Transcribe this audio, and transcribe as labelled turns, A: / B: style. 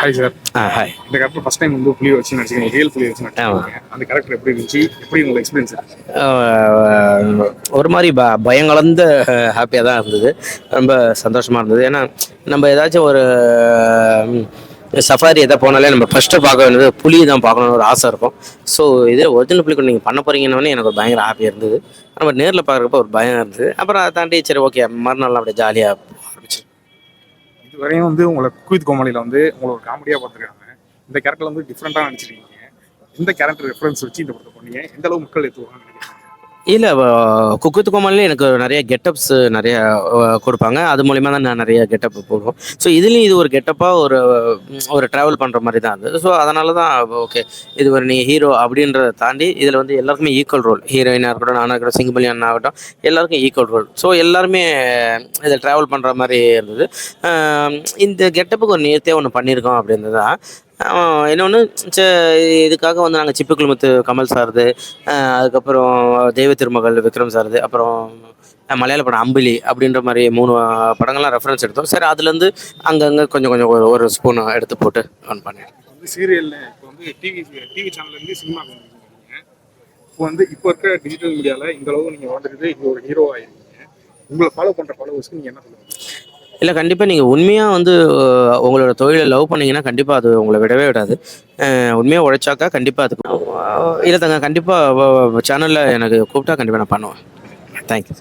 A: Hi sir
B: hi
A: இந்த character first time வந்து புலி வச்சு நடிச்சிருக்கீங்க ரியல் புலி வச்சு நடிச்சிருக்கீங்க அந்த கேரக்டர் எப்படி இருந்துச்சு? எப்படி உங்களுக்கு எக்ஸ்பீரியன்ஸ்
B: ஒரு மாதிரி ப பயம் கலந்த ஹாப்பியாக தான் இருந்தது. ரொம்ப சந்தோஷமாக இருந்தது. ஏன்னா நம்ம ஏதாச்சும் ஒரு சஃபாரி எதாவது போனாலே நம்ம ஃபஸ்ட்டு பார்க்க வேண்டியது புலி தான் பார்க்கணும்னு ஒரு ஆசை இருக்கும். ஸோ இதே ஒரிஜினல் புலி நீங்கள் பண்ண போகிறீங்கன்னு எனக்கு ஒரு பயங்கர ஹாப்பியாக இருந்தது. நம்ம நேரில் பார்க்குறப்ப ஒரு பயம் இருந்தது. அப்புறம் அதை தாண்டி சரி ஓகே மறுநாள் அப்படியே ஜாலியாக
A: வரையும் வந்து உங்களை குவித் கோமாளியில் வந்து உங்களை ஒரு காமெடியாக பார்த்துருக்காங்க. இந்த கேரக்டர் வந்து டிஃப்ரெண்ட்டாக நினச்சிருக்கீங்க எந்த கேரக்டர் ரெஃபரன்ஸ் வச்சு இந்த படத்தை பண்ணீங்க எந்த அளவு மக்கள் எடுத்துவாங்கன்னு நினைக்கிறீங்க?
B: இல்லை குக்குத்து கோமாலே எனக்கு நிறைய கெட்டப்ஸ் நிறைய கொடுப்பாங்க. அது மூலிமா தான் நான் நிறைய கெட்டப் போடுவோம். ஸோ இதுலேயும் இது ஒரு கெட்டப்பாக ஒரு ஒரு ட்ராவல் பண்ணுற மாதிரி தான் இருந்தது. ஸோ அதனால தான் ஓகே இது ஒரு நீ ஹீரோ அப்படின்றத தாண்டி இதில் வந்து எல்லாருக்குமே ஈக்குவல் ரோல் ஹீரோயினாக இருக்கட்டும் நானாக இருக்கட்டும் சிங்கபலி அண்ணா ஆகட்டும் எல்லாருக்கும் ஈக்குவல் ரோல் ஸோ எல்லாருமே இதில் ட்ராவல் பண்ணுற மாதிரி இருந்தது. இந்த கெட்டப்புக்கு ஒரு நேர்த்தியாக ஒன்று பண்ணியிருக்கோம் அப்படின்றது தான் இன்னொன்று இதுக்காக வந்து நாங்கள் சிப்புக்குழுமத்து கமல் சார்து அதுக்கப்புறம் தெய்வ திருமகள் விக்ரம் சார்து அப்புறம் மலையாள படம் அம்பிலி அப்படின்ற மாதிரி மூணு படங்கள்லாம் ரெஃபரன்ஸ் எடுத்தோம். சரி அதுலேருந்து அங்கங்கே கொஞ்சம் கொஞ்சம் ஒரு ஒரு ஸ்பூன் எடுத்து போட்டு ஆன் பண்ணேன்
A: சீரியலில் இப்போ வந்து டிவி டிவி சேனல்லேருந்து சினிமா இப்போ வந்து இப்போ இருக்கிற டிஜிட்டல் மீடியாவில் இந்த அளவு நீங்கள் வந்துருக்குது இங்கே ஒரு ஹீரோ ஆயிருக்கீங்க. உங்களை ஃபாலோ பண்ணுற ஃபாலோவர்ஸ்க்கு நீங்கள் என்ன சொல்லுவீங்க?
B: இல்லை கண்டிப்பாக நீங்கள் உண்மையாக வந்து உங்களோட தொழிலை லவ் பண்ணீங்கன்னா கண்டிப்பாக அது உங்களை விடவே விடாது. உண்மையாக உழைச்சாக்கா கண்டிப்பாக அது இல்லை தங்க கண்டிப்பாக சேனலில் எனக்கு கூப்பிட்டா கண்டிப்பாக நான் பண்ணுவேன். தேங்க்யூ